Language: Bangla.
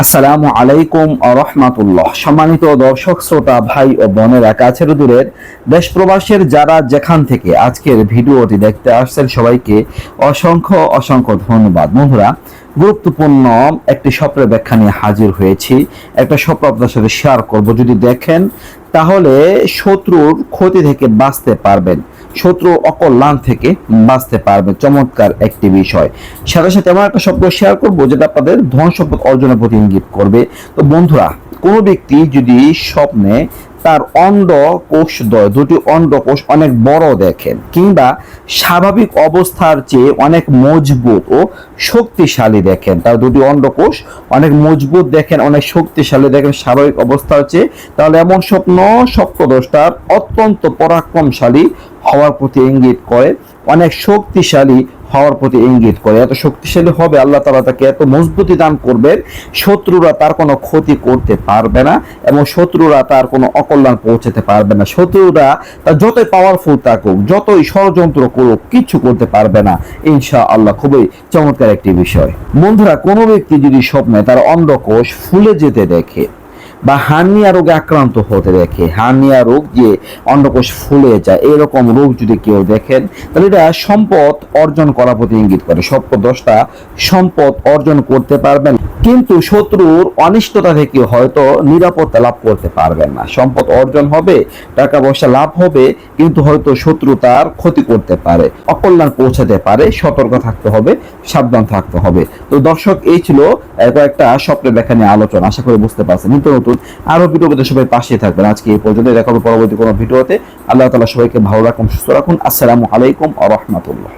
আসসালামু আলাইকুম রহমাতুল্লাহ। সম্মানিত দর্শক, শ্রোতা, ভাই ও বোনেরা, কাছের দূরের দেশ প্রবাসের যারা যেখান থেকে আজকের ভিডিওটি দেখতে আসছেন, সবাইকে অসংখ্য অসংখ্য ধন্যবাদ। বন্ধুরা, গুরুত্বপূর্ণ একটি স্বপ্নের ব্যাখ্যা নিয়ে হাজির হয়েছি। একটা স্বপ্ন আপনার সাথে শেয়ার করব। যদি দেখেন, তাহলে শত্রুর ক্ষতি থেকে বাঁচতে পারবেন। শত্রু অকল্যাণ থেকে বাঁচতে পারবে। চমৎকার একটি বিষয়। সাথে সাথে এমন একটা স্বপ্ন শেয়ার করব যেটা আপনাদের ধন সম্পদ অর্জনের প্রতি ইঙ্গিত করবে। তো বন্ধুরা, কোনো ব্যক্তি যদি স্বপ্নে তার অন্ড কোষদ্বয় দুটি অন্ডকোষ অনেক বড় দেখেন, কিংবা স্বাভাবিক অবস্থার চেয়ে অনেক মজবুত ও শক্তিশালী দেখেন, তার দুটি অন্ডকোষ অনেক মজবুত দেখেন, অনেক শক্তিশালী দেখেন, স্বাভাবিক অবস্থার চেয়ে, তাহলে এমন স্বপ্ন স্বপ্নদোষটার অত্যন্ত পরাক্রমশালী হওয়ার প্রতি ইঙ্গিত করে, অনেক শক্তিশালী হওয়ার প্রতি ইঙ্গিত করে। এত শক্তিশালী হবে আল্লাহ তালা তাকে এত মজবুতি দান করবেন, শত্রুরা তার কোনো ক্ষতি করতে পারবে না এবং শত্রুরা তার কোনো অকল্যাণ পৌঁছাতে পারবে না। শত্রুরা তার যতই পাওয়ারফুল থাকুক, যতই ষড়যন্ত্র করুক কিচ্ছু করতে পারবে না। ইনশা আল্লাহ খুবই চমৎকার একটি বিষয়। বন্ধুরা, কোনো ব্যক্তি যদি স্বপ্নে তার অন্ডকোষ ফুলে যেতে দেখে বা হার্নিয়া রোগে আক্রান্ত হতে দেখে হার্নিয়া রোগ যে অন্ডকোষ ফুলে যায়, এরকম রোগ যদি কেউ দেখেন, তাহলে এটা সম্পদ অর্জন করার প্রতি ইঙ্গিত করে। সম্পদ দশটা সম্পদ অর্জন করতে পারবেন, কিন্তু শত্রুর অনিষ্টতা থেকে হয়তো নিরাপত্তা লাভ করতে পারবেন না। সম্পদ অর্জন হবে টাকা পয়সা লাভ হবে, কিন্তু হয়তো শত্রু তার ক্ষতি করতে পারে, অকল্যাণ পৌঁছাতে পারে, সতর্ক থাকতে হবে, সাবধান থাকতে হবে। তো দর্শক, এই ছিল কয়েকটা স্বপ্নের দেখা নিয়ে আলোচনা। আশা করি বুঝতে পারছেন। নিত্য নতুন আরও পেতে সবাই পাশে থাকবেন। আজকে এই পর্যন্ত দেখা হবে পরবর্তী কোনো ভিডিওতে। আল্লাহ তালা সবাইকে ভালো রাখুন, সুস্থ রাখুন। আসসালামু আলাইকুম আ রহমতুল্লাহ।